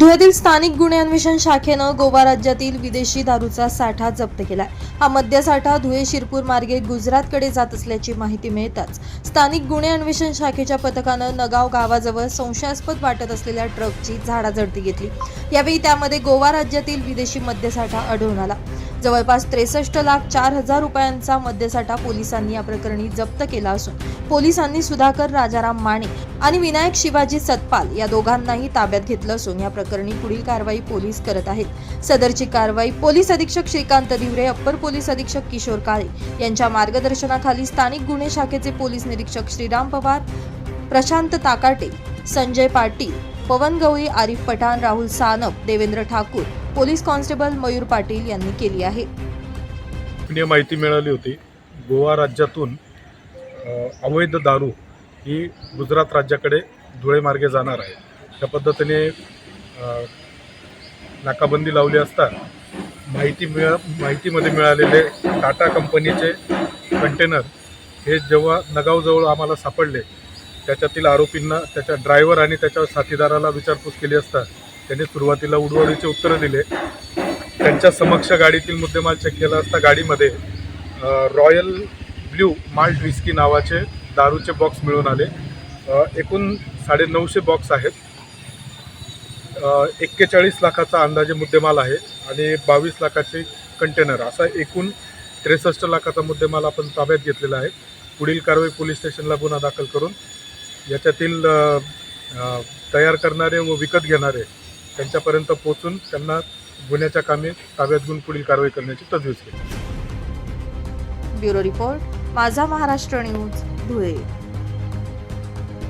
धुळ्यातील स्थानिक गुन्हे अन्वेषण शाखेनं गोवा राज्यातील विदेशी दारूचा साठा जप्त केलाय. हा मद्यसाठा धुळे शिरपूर मार्गे गुजरातकडे जात असल्याची माहिती मिळताच स्थानिक गुन्हे अन्वेषण शाखेच्या पथकानं नगाव गावाजवळ संशयास्पद वाटत असलेल्या ट्रकची झाडाझडती घेतली. यावेळी त्यामध्ये गोवा राज्यातील विदेशी मद्यसाठा आढळून आला. जवळपास त्रेसष्ट लाख चार हजार रुपयांचा मद्यसाठा पोलिसांनी या प्रकरणी जप्त केला असून पोलिसांनी सुधाकर राजाराम माने आणि विनायक शिवाजी सतपाल या दोघांनाही ताब्यात घेतलं असून या प्रकरणी पुढील कारवाई पोलीस करत आहेत. सदरची कारवाई पोलीस अधीक्षक श्रीकांत दिवरे अप्पर पोलीस अधीक्षक किशोर काळे यांच्या मार्गदर्शनाखाली स्थानिक गुन्हे शाखेचे पोलीस निरीक्षक श्रीराम पवार प्रशांत ताकाटे संजय पाटील पवन गवळी आरिफ पठाण राहुल सानप देवेंद्र ठाकूर पोलीस कॉन्स्टेबल मयूर पाटील यांनी केली आहे. माहिती मिळाली होती. गोवा राज्यातून अवैध दारू ही गुजरात राज्याकडे धुळे मार्गे जाणार आहे. त्या पद्धतीने नाकाबंदी लावली असता माहिती मिळा माहितीमध्ये मिळालेले टाटा कंपनीचे कंटेनर हे जेव्हा नगावजवळ आम्हाला सापडले त्याच्यातील आरोपींना त्याच्या ड्रायव्हर आणि त्याच्या साथीदाराला विचारपूस केली असता त्यांनी सुरुवातीला उडवडीचे उत्तरं दिले. त्यांच्या समक्ष गाडीतील मुद्देमाल चेक केला असता गाडीमध्ये रॉयल ब्ल्यू माल्ट विस्की नावाचे दारूचे बॉक्स मिळून आले. एकूण साडे नऊशे बॉक्स आहेत एक्केचाळीस लाखाचा अंदाजे मुद्देमाल आहे आणि बावीस लाखाचे कंटेनर असा एकूण त्रेसष्ट लाखाचा मुद्देमाल आपण ताब्यात घेतलेला आहे. पुढील कारवाई पोलीस स्टेशनला गुन्हा दाखल करून याच्यातील तयार करणारे व विकत घेणारे त्यांच्यापर्यंत पोहोचून त्यांना गुन्ह्याच्या कामी ताब्यात घेऊन पुढील कारवाई करण्याची तजवीज केली. ब्युरो रिपोर्ट माझा महाराष्ट्र न्यूज. धुळे